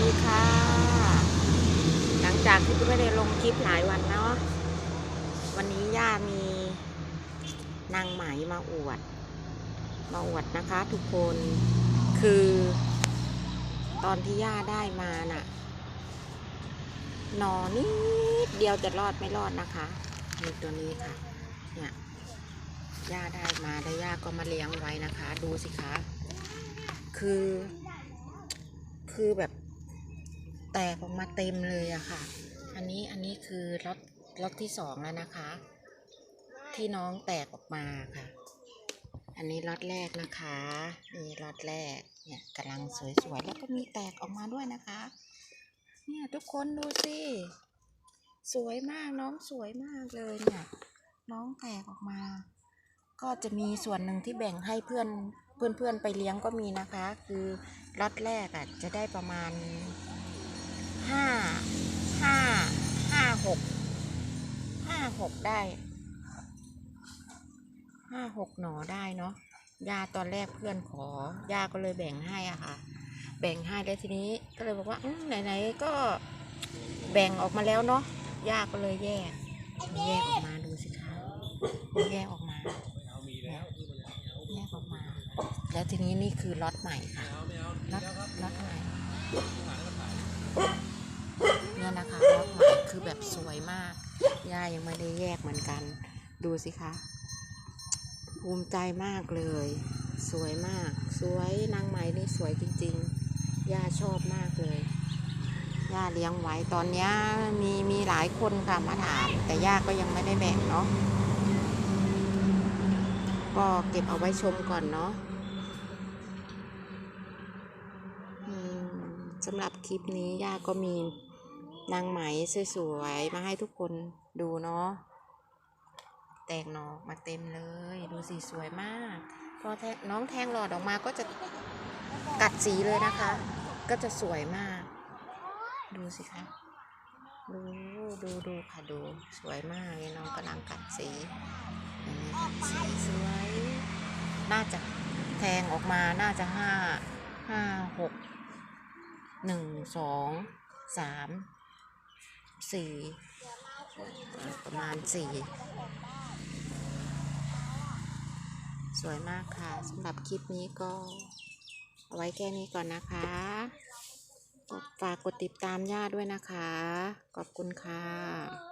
ดีค่ะ หลังจากที่ไม่ได้ลงคลิปหลายวันเนาะ วันนี้ย่ามีนางไหมมาอวด มาอวดนะคะทุกคน คือตอนที่ย่าได้มาน่ะนอนิดเดียวจะรอดไม่รอดนะคะมีตัวนี้ค่ะ เนี่ยย่าได้มาแล้วย่าก็มาเลี้ยงไว้นะคะ ดูสิคะ คือ คือแบบ แตกออกมาเต็มเลยอะค่ะ อันนี้อันนี้คือล็อตล็อตที่สองแล้วนะคะ ที่น้องแตกออกมาค่ะ อันนี้ล็อตแรกนะคะนี่ล็อตแรกเนี่ยกำลังสวยๆแล้วก็มีแตกออกมาด้วยนะคะ เนี่ยทุกคนดูสิสวยมากน้องสวยมากเลยเนี่ย น้องแตกออกมา ก็จะมีส่วนหนึ่งที่แบ่งให้เพื่อนเพื่อนๆไปเลี้ยงก็มีนะคะ คือล็อตแรกอะจะได้ประมาณ ห้าห้าห้าหกห้าหกได้ห้าหกหนอได้เนาะยาตอนแรกเพื่อนขอยาก็เลยแบ่งให้อะค่ะ แบ่งให้แล้วทีนี้ก็เลยบอกว่าไหนๆก็แบ่งออกมาแล้วเนาะยาก็เลยแยก แยกออกมาดูสิคะแยกออกมาแยกออกมา แล้วทีนี้นี่คือล็อตใหม่ค่ะล็อตล็อตใหม่ วยมาก ย่ายังไม่ได้แยกเหมือนกัน ดูสิคะ ภูมิใจมากเลย สวยมาก สวยนางไหมนี่สวยจริงๆ ย่าชอบมากเลย ย่าเลี้ยงไว้ตอนนี้มีมีหลายคนค่ะมาถาม แต่ย่าก็ยังไม่ได้แบ่งเนาะ ก็เก็บเอาไว้ชมก่อนเนาะสำหรับคลิปนี้ย่าก็มี นางไหมสวยๆมาให้ทุกคนดูเนาะแตกหนออกมาเต็มเลย ดูสิสวยมากพอแทงน้องแทงหลอดออกมาก็จะกัดสีเลยนะคะ ก็จะสวยมาก ดูสิคะดูดูดูค่ะดูสวยมากน้องกำลังกัดสีสีสวยน่าจะแทงออกมาน่าจะห้าห้าหกหนึ่งสองสาม สี่ประมาณสี่สวยมากค่ะสำหรับคลิปนี้ก็เอาไว้แค่นี้ก่อนนะคะ ฝากกดติดตามย่าด้วยนะคะ ขอบคุณค่ะ